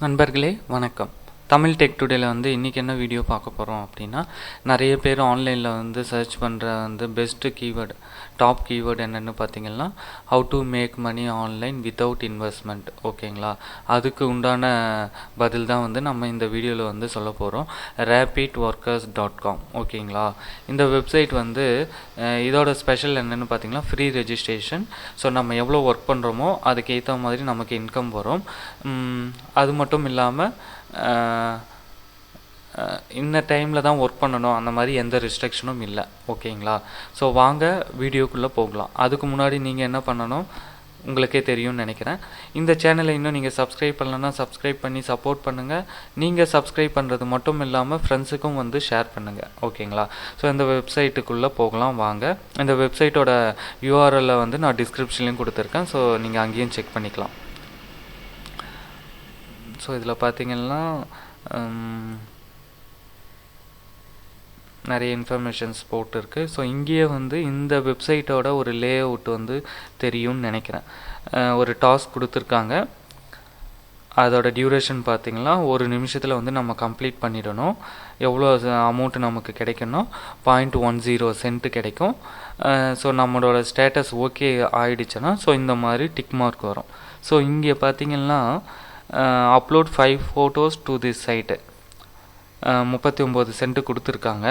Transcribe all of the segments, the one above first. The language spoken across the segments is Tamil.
நண்பர்களே வணக்கம். தமிழ் டெக் டுடேல வந்து இன்றைக்கி என்ன வீடியோ பார்க்க போகிறோம் அப்படின்னா நிறைய பேர் ஆன்லைனில் வந்து சர்ச் பண்ணுற வந்து பெஸ்ட்டு கீவேர்டு டாப் கீவேர்டு என்னென்னு பார்த்தீங்கன்னா how to make money online without investment ஓகேங்களா அதுக்கு உண்டான பதில் தான் வந்து நம்ம இந்த வீடியோவில் வந்து சொல்ல போகிறோம் ரேபிட் ஒர்க்கர்ஸ் டாட் காம் ஓகேங்களா இந்த வெப்சைட் வந்து இதோட ஸ்பெஷல் என்னென்னு பார்த்தீங்கன்னா ஃப்ரீ ரெஜிஸ்ட்ரேஷன் ஸோ நம்ம எவ்வளோ ஒர்க் பண்ணுறோமோ அதுக்கேற்ற மாதிரி நமக்கு இன்கம் வரும். அது மட்டும் இல்லாமல் இந்த டைமில் தான் ஒர்க் பண்ணணும். அந்த மாதிரி எந்த ரெஸ்ட்ரிக்ஷனும் இல்லை. ஓகேங்களா? ஸோ வாங்க வீடியோக்குள்ளே போகலாம். அதுக்கு முன்னாடி நீங்கள் என்ன பண்ணணும்? உங்களுக்கே தெரியும்னு நினைக்கிறேன். இந்த சேனலை இன்னும் நீங்கள் சப்ஸ்கிரைப் பண்ணலன்னா சப்ஸ்கிரைப் பண்ணி சப்போர்ட் பண்ணுங்கள் நீங்கள் சப்ஸ்கிரைப் பண்ணுறது மட்டும் இல்லாமல் ஃப்ரெண்ட்ஸுக்கும் வந்து ஷேர் பண்ணுங்கள் ஓகேங்களா? ஸோ இந்த வெப்சைட்டுக்குள்ளே போகலாம் வாங்க. இந்த வெப்சைட்டோட யூஆர்எல்லை வந்து நான் டிஸ்கிரிப்ஷன்லேயும் கொடுத்துருக்கேன். ஸோ நீங்கள் அங்கேயும் செக் பண்ணிக்கலாம். ஸோ இதில் பார்த்தீங்கன்னா um, நிறைய இன்ஃபர்மேஷன்ஸ் போட்டிருக்கு. ஸோ இங்கேயே வந்து இந்த வெப்சைட்டோட ஒரு லே அவுட் வந்து தெரியும்னு நினைக்கிறேன். ஒரு டாஸ்க் கொடுத்துருக்காங்க. அதோட டியூரேஷன் பார்த்தீங்கன்னா ஒரு நிமிஷத்தில் வந்து நம்ம கம்ப்ளீட் பண்ணிடணும். எவ்வளோ அமௌண்ட் நமக்கு கிடைக்கணும்? பாயிண்ட் ஒன் ஜீரோ சென்ட்டு கிடைக்கும். ஸோ நம்மளோட ஸ்டேட்டஸ் ஓகே ஆயிடுச்சுன்னா ஸோ இந்த மாதிரி டிக் மார்க் வரும். ஸோ இங்கே பார்த்தீங்கன்னா upload five photos to this site முப்பத்தி ஒம்பது சென்ட் கொடுத்துருக்காங்க.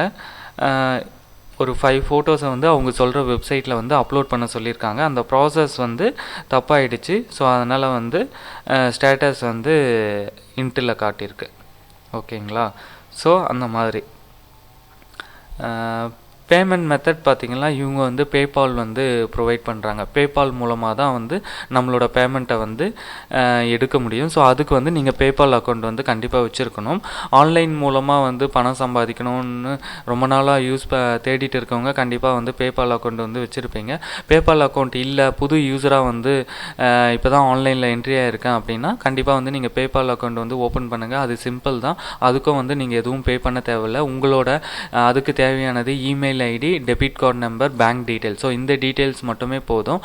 ஒரு ஃபைவ் ஃபோட்டோஸை வந்து அவங்க சொல்கிற வெப்சைட்டில் வந்து அப்லோட் பண்ண சொல்லியிருக்காங்க. அந்த ப்ராசஸ் வந்து தப்பாயிடுச்சு. ஸோ அதனால் வந்து ஸ்டேட்டஸ் வந்து இன்ட்டில் காட்டியிருக்கு. ஓகேங்களா ஸோ அந்த மாதிரி. பேமெண்ட் மெத்தட் பார்த்தீங்கன்னா இவங்க வந்து பேபால் வந்து ப்ரொவைட் பண்ணுறாங்க பேபால் மூலமாக தான் வந்து நம்மளோட பேமெண்ட்டை வந்து எடுக்க முடியும். ஸோ அதுக்கு வந்து நீங்கள் பேபால் அக்கௌண்ட் வந்து கண்டிப்பாக வச்சுருக்கணும். ஆன்லைன் மூலமாக வந்து பணம் சம்பாதிக்கணும்னு ரொம்ப நாளாக யூஸ் ப தேடிட்டு இருக்கவங்க கண்டிப்பாக வந்து பேபால் அக்கௌண்ட் வந்து வச்சுருப்பீங்க. பேபால் அக்கௌண்ட் இல்லை புது யூஸராக வந்து இப்போ தான் ஆன்லைனில் என்ட்ரி ஆகிருக்கேன் அப்படின்னா கண்டிப்பாக வந்து நீங்கள் பேபால் அக்கௌண்ட் வந்து ஓப்பன் பண்ணுங்கள் அது சிம்பிள் தான். அதுக்கும் வந்து நீங்கள் எதுவும் பே பண்ண தேவையில்லை. உங்களோட அதுக்கு தேவையானது email ID debit card number bank detail so இந்த டீட்டெயில்ஸ் மட்டுமே போதும்.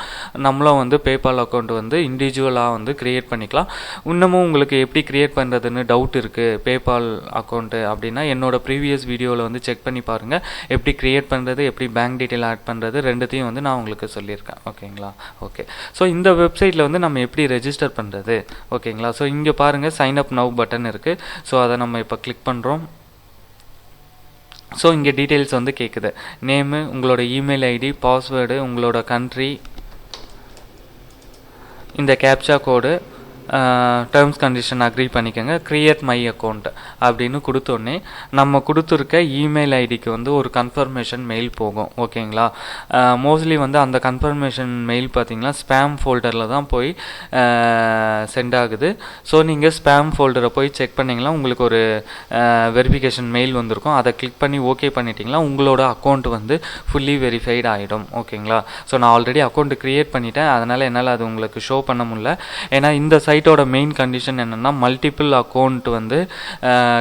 நம்மளும் வந்து பேபால் அக்கௌண்ட் வந்து இண்டிவிஜுவலாக வந்து க்ரியேட் பண்ணிக்கலாம். இன்னமும் உங்களுக்கு எப்படி க்ரியேட் பண்ணுறதுன்னு டவுட் இருக்குது பேபால் அக்கௌண்ட்டு அப்படின்னா என்னோட ப்ரீவியஸ் வீடியோவில் வந்து செக் பண்ணி பாருங்கள் எப்படி க்ரியேட் பண்ணுறது எப்படி பேங்க் டீட்டெயில் ஆட் பண்ணுறது ரெண்டுத்தையும் வந்து நான் உங்களுக்கு சொல்லியிருக்கேன். ஓகேங்களா? ஓகே. ஸோ இந்த வெப்சைட்டில் வந்து நம்ம எப்படி ரெஜிஸ்டர் பண்ணுறது ஓகேங்களா? ஸோ இங்கே பாருங்கள் சைன் அப் நவ் பட்டன் இருக்குது ஸோ அதை நம்ம இப்போ கிளிக் பண்ணுறோம் ஸோ இங்கே டீட்டெயில்ஸ் வந்து கேட்குது நேமு உங்களோட இமெயில் ஐடி பாஸ்வேர்டு உங்களோட கண்ட்ரி இந்த captcha code terms condition agree பண்ணிக்கோங்க. க்ரியேட் மை அக்கௌண்ட் அப்படின்னு கொடுத்தோடனே நம்ம கொடுத்துருக்க இமெயில் ஐடிக்கு வந்து ஒரு கன்ஃபர்மேஷன் மெயில் போகும். ஓகேங்களா? மோஸ்ட்லி வந்து அந்த கன்ஃபர்மேஷன் மெயில் பார்த்தீங்கன்னா ஸ்பேம் ஃபோல்டரில் தான் போய் சென்ட் ஆகுது. ஸோ நீங்கள் ஸ்பேம் ஃபோல்டரை போய் செக் பண்ணிங்கன்னா உங்களுக்கு ஒரு வெரிஃபிகேஷன் மெயில் வந்திருக்கும். அதை கிளிக் பண்ணி ஓகே பண்ணிட்டீங்களா உங்களோட அக்கௌண்ட் வந்து ஃபுல்லி வெரிஃபைடு ஆகிடும் ஓகேங்களா? ஸோ நான் ஆல்ரெடி அக்கௌண்ட் க்ரியேட் பண்ணிட்டேன். அதனால் என்னால் அது உங்களுக்கு ஷோ பண்ண முடியல. ஏன்னா இந்த சைட் சைட்டோட மெயின் கண்டிஷன் என்னென்னா மல்டிபிள் அக்கௌண்ட் வந்து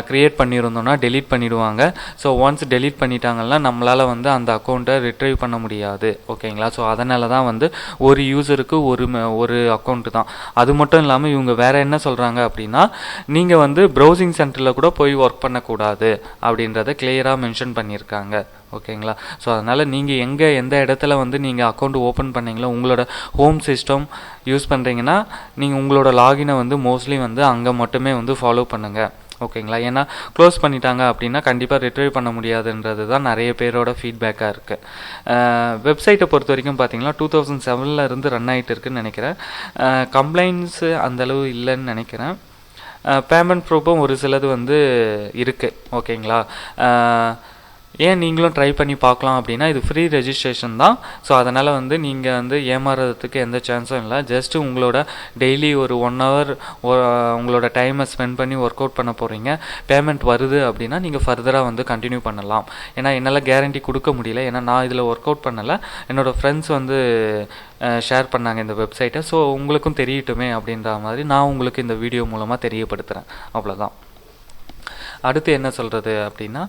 க்ரியேட் பண்ணியிருந்தோம்னா டெலீட் பண்ணிவிடுவாங்க ஸோ ஒன்ஸ் டெலீட் பண்ணிட்டாங்கன்னா நம்மளால் வந்து அந்த அக்கௌண்ட்டை ரிட்ரைவ் பண்ண முடியாது. ஓகேங்களா? ஸோ அதனால தான் வந்து ஒரு யூசருக்கு ஒரு ஒரு அக்கௌண்ட்டு தான். அது மட்டும் இல்லாமல் இவங்க வேறு என்ன சொல்கிறாங்க அப்படின்னா நீங்கள் வந்து ப்ரௌசிங் சென்டரில் கூட போய் ஒர்க் பண்ணக்கூடாது அப்படின்றத கிளியராக மென்ஷன் பண்ணியிருக்காங்க. ஓகேங்களா? ஸோ அதனால் நீங்கள் எங்கே எந்த இடத்துல வந்து நீங்கள் அக்கௌண்ட் ஓப்பன் பண்ணீங்களோ உங்களோட ஹோம் சிஸ்டம் யூஸ் பண்ணுறீங்கன்னா நீங்கள் உங்களோட லாகினை வந்து மோஸ்ட்லி வந்து அங்கே மட்டுமே வந்து ஃபாலோ பண்ணுங்கள் ஓகேங்களா? ஏன்னா க்ளோஸ் பண்ணிட்டாங்க அப்படின்னா கண்டிப்பாக ரிட்ரைவ் பண்ண முடியாதுன்றது தான் நிறைய பேரோட ஃபீட்பேக்காக இருக்குது வெப்சைட்டை பொறுத்த வரைக்கும் பார்த்தீங்கன்னா டூ தௌசண்ட் செவனில் இருந்து ரன் ஆகிட்டு இருக்குன்னு நினைக்கிறேன். கம்ப்ளைண்ட்ஸு அந்தளவு இல்லைன்னு நினைக்கிறேன். பேமெண்ட் ப்ரூஃபும் ஒரு சிலது வந்து இருக்குது ஓகேங்களா? ஏன் நீங்களும் ட்ரை பண்ணி பார்க்கலாம் அப்படின்னா இது ஃப்ரீ ரெஜிஸ்ட்ரேஷன் தான். ஸோ அதனால் வந்து நீங்கள் வந்து ஏமாறுறதுக்கு எந்த சான்ஸும் இல்லை. ஜஸ்ட் உங்களோட டெய்லி ஒரு ஒன் ஹவர் உங்களோட டைமை ஸ்பெண்ட் பண்ணி ஒர்க் அவுட் பண்ண போகிறீங்க பேமெண்ட் வருது அப்படின்னா நீங்கள் ஃபர்தராக வந்து கண்டினியூ பண்ணலாம். ஏன்னா என்னால் கேரண்டி கொடுக்க முடியல. ஏன்னா நான் இதில் ஒர்க் அவுட் பண்ணலை. என்னோடய ஃப்ரெண்ட்ஸ் வந்து ஷேர் பண்ணாங்க இந்த வெப்சைட்டை ஸோ உங்களுக்கும் தெரியட்டுமே அப்படின்ற மாதிரி நான் உங்களுக்கு இந்த வீடியோ மூலமாக தெரியப்படுத்துகிறேன் அவ்வளோதான் அடுத்து என்ன சொல்கிறது அப்படின்னா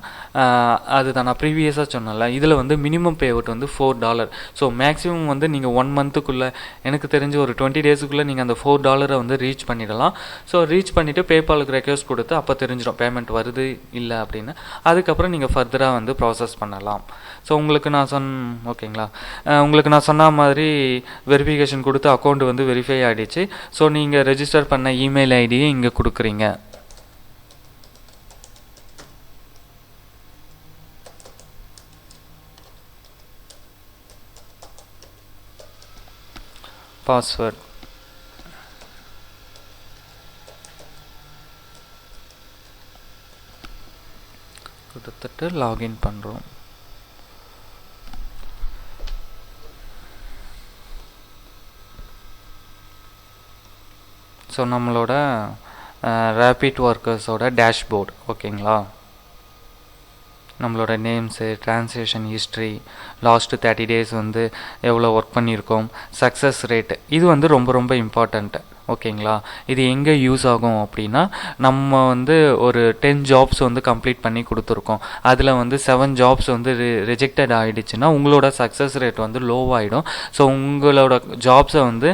அதுதான் நான் ப்ரீவியஸாக சொன்னேன்ல இதில் வந்து மினிமம் பே அவுட் வந்து ஃபோர் டாலர் ஸோ மேக்ஸிமம் வந்து நீங்கள் ஒன் மந்த்துக்குள்ளே எனக்கு தெரிஞ்சு ஒரு டுவெண்ட்டி டேஸுக்குள்ளே நீங்கள் அந்த ஃபோர் டாலரை வந்து ரீச் பண்ணிடலாம். ஸோ ரீச் பண்ணிவிட்டு பேபாலுக்கு ரெக்வஸ்ட் கொடுத்து அப்போ தெரிஞ்சிடும் பேமெண்ட் வருது இல்லை அப்படின்னு. அதுக்கப்புறம் நீங்கள் ஃபர்தராக வந்து ப்ராசஸ் பண்ணலாம். ஸோ உங்களுக்கு நான் சொன் ஓகேங்களா? உங்களுக்கு நான் சொன்ன மாதிரி வெரிஃபிகேஷன் கொடுத்து அக்கௌண்ட் வந்து வெரிஃபை ஆகிடுச்சு ஸோ நீங்கள் ரெஜிஸ்டர் பண்ண இமெயில் ஐடியை இங்கே கொடுக்குறீங்க. பாஸ்வேர்ட் கொடுத்துட்டு லாகின் பண்ணுறோம் ஸோ நம்மளோட ரேபிட் ஒர்க்கர்ஸோட டேஷ்போர்ட் ஓகேங்களா நம்மளோட names translation history last thirty days வந்து எவ்வளோ ஒர்க் பண்ணியிருக்கோம் சக்ஸஸ் ரேட்டு இது வந்து ரொம்ப ரொம்ப இம்பார்ட்டண்ட்டு ஓகேங்களா இது எங்கே யூஸ் ஆகும் அப்படின்னா நம்ம வந்து ஒரு டென் ஜாப்ஸ் வந்து கம்ப்ளீட் பண்ணி கொடுத்துருக்கோம். அதில் வந்து செவன் ஜாப்ஸ் வந்து ரிஜெக்டட் ஆகிடுச்சுன்னா உங்களோட சக்ஸஸ் ரேட் வந்து லோவாகிடும் ஸோ உங்களோட ஜாப்ஸை வந்து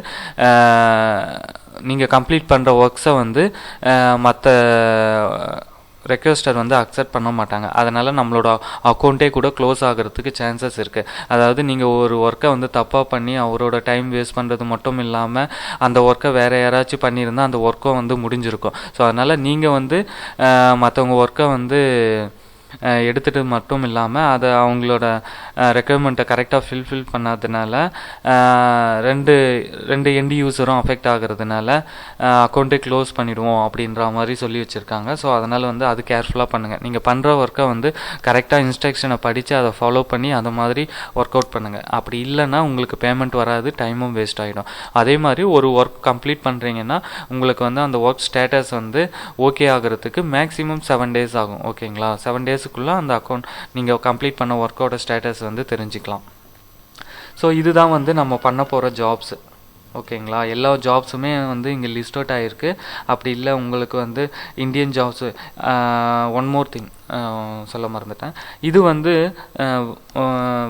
நீங்கள் கம்ப்ளீட் பண்ணுற ஒர்க்ஸை வந்து மற்ற ரெக்வஸ்டர் வந்து அக்செப்ட் பண்ண மாட்டாங்க. அதனால் நம்மளோட அக்கௌண்ட்டே கூட க்ளோஸ் ஆகிறதுக்கு சான்சஸ் இருக்குது அதாவது நீங்கள் ஒரு ஒர்க்கை வந்து தப்பாக பண்ணி அவரோட டைம் வேஸ்ட் பண்ணுறது மட்டும் இல்லாமல் அந்த ஒர்க்கை வேறு யாராச்சும் பண்ணியிருந்தால் அந்த ஒர்க்கும் வந்து முடிஞ்சிருக்கும். ஸோ அதனால் நீங்கள் வந்து மற்றவங்க ஒர்க்கை வந்து எடுத்துகிட்டு மட்டும் இல்லாமல் அதை அவங்களோட ரெக்குயர்மெண்ட்டை கரெக்டாக ஃபில்ஃபில் பண்ணாததுனால ரெண்டு ரெண்டு எண்ட் யூஸரும் அஃபெக்ட் ஆகுறதுனால அக்கௌண்ட்டே க்ளோஸ் பண்ணிடுவோம் அப்படின்ற மாதிரி சொல்லி வச்சுருக்காங்க. ஸோ அதனால் வந்து அது கேர்ஃபுல்லாக பண்ணுங்கள் நீங்கள் பண்ணுற ஒர்க்கை வந்து கரெக்டாக இன்ஸ்ட்ரக்ஷனை படித்து அதை ஃபாலோ பண்ணி அந்த மாதிரி ஒர்க் அவுட் பண்ணுங்கள் அப்படி இல்லைன்னா உங்களுக்கு பேமெண்ட் வராது டைமும் வேஸ்ட் ஆகிடும் அதே மாதிரி ஒரு ஒர்க் கம்ப்ளீட் பண்ணுறீங்கன்னா உங்களுக்கு வந்து அந்த ஒர்க் ஸ்டேட்டஸ் வந்து ஓகே ஆகுறதுக்கு மேக்ஸிமம் செவன் டேஸ் ஆகும். ஓகேங்களா செவன் டேஸ் டேஸுக்குள்ளே அந்த அக்கௌண்ட் நீங்கள் கம்ப்ளீட் பண்ண ஒர்க்கோட ஸ்டேட்டஸ் வந்து தெரிஞ்சுக்கலாம். ஸோ இதுதான் வந்து நம்ம பண்ண போகிற ஜாப்ஸ் ஓகேங்களா? எல்லா ஜாப்ஸுமே வந்து இங்கே லிஸ்ட் அவுட் ஆகிருக்கு அப்படி இல்லை உங்களுக்கு வந்து Indian jobs one more thing சொல்ல மறந்துட்டேன். இது வந்து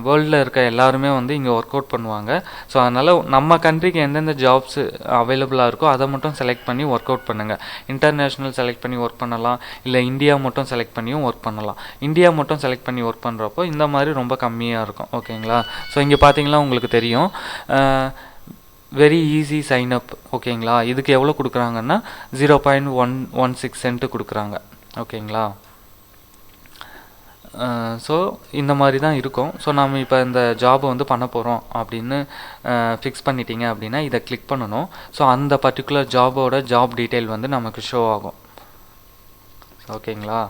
வேர்ல்டில் இருக்க எல்லாருமே வந்து இங்கே ஒர்க் அவுட் பண்ணுவாங்க. ஸோ அதனால் நம்ம கண்ட்ரிக்கு எந்தெந்த ஜாப்ஸ் அவைலபிளாக இருக்கோ அதை மட்டும் செலக்ட் பண்ணி ஒர்க் அவுட் பண்ணுங்கள் இன்டர்நேஷ்னல் செலக்ட் பண்ணி ஒர்க் பண்ணலாம். இல்லை இந்தியா மட்டும் செலக்ட் பண்ணியும் ஒர்க் பண்ணலாம். இந்தியா மட்டும் செலக்ட் பண்ணி ஒர்க் பண்ணுறப்போ இந்த மாதிரி ரொம்ப கம்மியாக இருக்கும். ஓகேங்களா? ஸோ இங்கே பார்த்தீங்கன்னா உங்களுக்கு தெரியும். வெரி ஈஸி சைன் அப் ஓகேங்களா இதுக்கு எவ்வளோ கொடுக்குறாங்கன்னா zero point one one six cent கொடுக்குறாங்க ஓகேங்களா ஸோ இந்த மாதிரி தான் இருக்கும். ஸோ நம்ம இப்போ இந்த ஜாபை வந்து பண்ண போகிறோம் அப்படின்னு ஃபிக்ஸ் பண்ணிட்டீங்க அப்படின்னா இதை கிளிக் பண்ணணும். ஸோ அந்த பர்டிகுலர் ஜாபோட ஜாப் டீட்டெயில் வந்து நமக்கு ஷோ ஆகும். ஓகேங்களா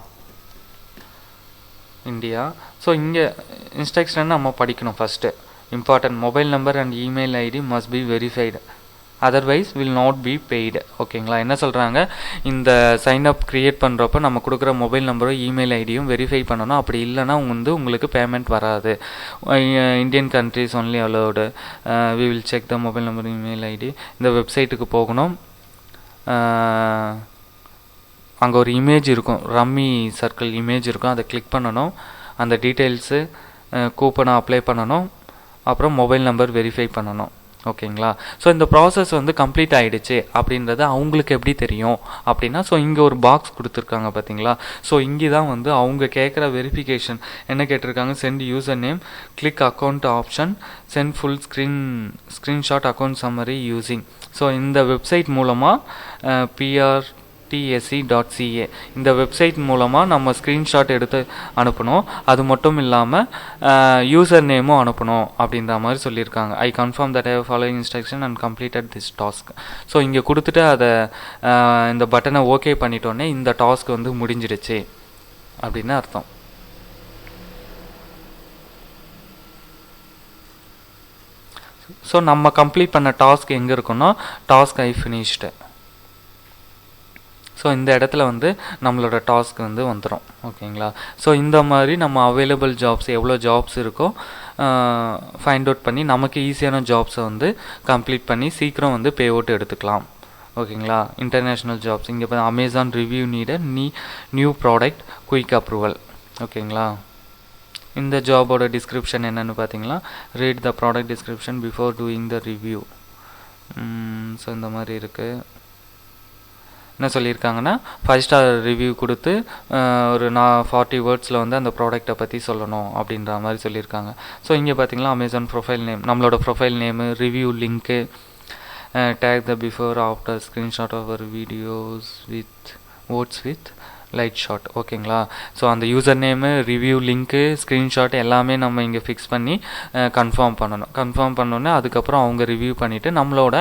இந்தியா. ஸோ இங்கே இன்ஸ்ட்ரக்ஷன் நம்ம படிக்கணும் first important mobile number and email ID must be verified otherwise will not be paid ஓகேங்களா என்ன சொல்கிறாங்க இந்த சைன் அப் க்ரியேட் பண்ணுறப்ப நம்ம கொடுக்குற மொபைல் நம்பரும் இமெயில் ஐடியும் வெரிஃபை பண்ணணும். அப்படி இல்லைன்னா வந்து உங்களுக்கு பேமெண்ட் வராது. Indian countries only allowed we will check the mobile number email ID இந்த வெப்சைட்டுக்கு போகணும். அங்கே ஒரு இமேஜ் இருக்கும். ரம்மி சர்க்கிள் இமேஜ் இருக்கும். அதை கிளிக் பண்ணணும். அந்த டீட்டெயில்ஸு கூப்பனை அப்ளை பண்ணணும். அப்புறம் மொபைல் நம்பர் வெரிஃபை பண்ணணும். ஓகேங்களா? ஸோ இந்த ப்ராசஸ் வந்து கம்ப்ளீட் ஆகிடுச்சு அப்படின்றது அவங்களுக்கு எப்படி தெரியும் அப்படின்னா ஸோ இங்கே ஒரு பாக்ஸ் கொடுத்துருக்காங்க பார்த்தீங்களா ஸோ இங்கே தான் வந்து அவங்க கேட்குற வெரிஃபிகேஷன் என்ன கேட்டிருக்காங்க? Send user name click account option send full screen screenshot account summary using so இந்த வெப்சைட் மூலமாக பிஆர் டிஎஸ்சி டாட் சிஏ இந்த வெப்சைட் மூலமாக நம்ம ஸ்க்ரீன்ஷாட் எடுத்து அனுப்பணும். அது மட்டும் இல்லாமல் யூசர் நேமும் அனுப்பணும் அப்படின்ற மாதிரி சொல்லியிருக்காங்க. I confirm that I follow instruction and completed this task so இங்கே கொடுத்துட்டு அதை இந்த பட்டனை ஓகே பண்ணிட்டோன்னே இந்த டாஸ்க் வந்து முடிஞ்சிடுச்சு அப்படின்னு அர்த்தம். ஸோ நம்ம கம்ப்ளீட் பண்ண டாஸ்க் எங்கே இருக்குன்னா டாஸ்க் ஐ ஃபினிஷ்டு ஸோ இந்த இடத்துல வந்து நம்மளோட டாஸ்க் வந்து வந்துடும் ஓகேங்களா ஸோ இந்த மாதிரி நம்ம அவைலபிள் ஜாப்ஸ் எவ்வளோ ஜாப்ஸ் இருக்கோ ஃபைண்ட் அவுட் பண்ணி நமக்கு ஈஸியான ஜாப்ஸை வந்து கம்ப்ளீட் பண்ணி சீக்கிரம் வந்து பே அவுட் எடுத்துக்கலாம். ஓகேங்களா இன்டர்நேஷ்னல் ஜாப்ஸ் இங்கே இப்போ அமேசான் ரிவ்யூ நீட நீ நியூ ப்ராடக்ட் குயிக் அப்ரூவல் ஓகேங்களா இந்த ஜாபோட டிஸ்கிரிப்ஷன் என்னென்னு பார்த்தீங்கன்னா read the product description before doing the review so இந்த மாதிரி இருக்குது என்ன சொல்லியிருக்காங்கன்னா ஃபைவ் ஸ்டார் ரிவ்யூ கொடுத்து ஒரு நான் ஃபார்ட்டி வேர்ட்ஸில் வந்து அந்த ப்ராடக்ட்டை பற்றி சொல்லணும் அப்படின்ற மாதிரி சொல்லியிருக்காங்க. ஸோ இங்கே பார்த்தீங்கன்னா அமேசான் ப்ரொஃபைல் நேம் நம்மளோட profile name review link take the before after screenshot of our videos with words with light shot ஓகேங்களா ஸோ அந்த யூசர் நேமு ரிவ்யூ லிங்க்கு ஸ்க்ரீன்ஷாட் எல்லாமே நம்ம இங்கே ஃபிக்ஸ் பண்ணி கன்ஃபார்ம் பண்ணணும். கன்ஃபார்ம் பண்ணோன்னே அதுக்கப்புறம் அவங்க ரிவ்யூ பண்ணிவிட்டு நம்மளோட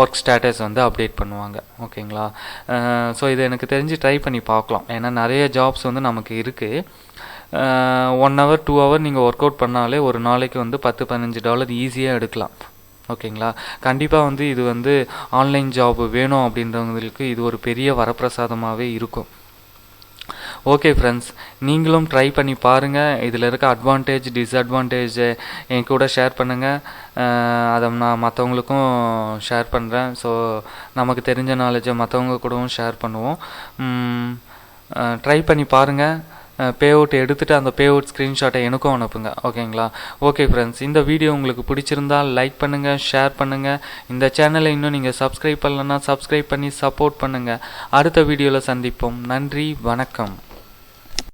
ஒர்க் ஸ்டேட்டஸ் வந்து அப்டேட் பண்ணுவாங்க. ஓகேங்களா ஸோ இதை எனக்கு தெரிஞ்சு ட்ரை பண்ணி பார்க்கலாம். ஏன்னா நிறைய ஜாப்ஸ் வந்து நமக்கு இருக்குது ஒன் ஹவர் டூ ஹவர் நீங்கள் ஒர்க் அவுட் பண்ணாலே ஒரு நாளைக்கு வந்து பத்து பதினஞ்சு டாலர் ஈஸியாக எடுக்கலாம். ஓகேங்களா கண்டிப்பாக வந்து இது வந்து ஆன்லைன் ஜாப் வேணும் அப்படின்றவங்களுக்கு இது ஒரு பெரிய வரப்பிரசாதமாகவே இருக்கும். ஓகே ஃப்ரெண்ட்ஸ் நீங்களும் ட்ரை பண்ணி பாருங்கள் இதில் இருக்க அட்வான்டேஜ் டிஸ்அட்வான்டேஜ் என் கூட ஷேர் பண்ணுங்கள் அதை நான் மற்றவங்களுக்கும் ஷேர் பண்ணுறேன் ஸோ நமக்கு தெரிஞ்ச நாலேஜை மற்றவங்க கூடவும் ஷேர் பண்ணுவோம். ட்ரை பண்ணி பாருங்கள் பே அவுட் எடுத்துகிட்டு அந்த பே அவுட் ஸ்க்ரீன்ஷாட்டை எனக்கும் அனுப்புங்க. ஓகேங்களா ஓகே ஃப்ரெண்ட்ஸ் இந்த வீடியோ உங்களுக்கு பிடிச்சிருந்தால் லைக் பண்ணுங்கள் ஷேர் பண்ணுங்கள் இந்த சேனலை இன்னும் நீங்கள் சப்ஸ்கிரைப் பண்ணலன்னா சப்ஸ்கிரைப் பண்ணி சப்போர்ட் பண்ணுங்கள் அடுத்த வீடியோவில் சந்திப்போம். நன்றி வணக்கம்.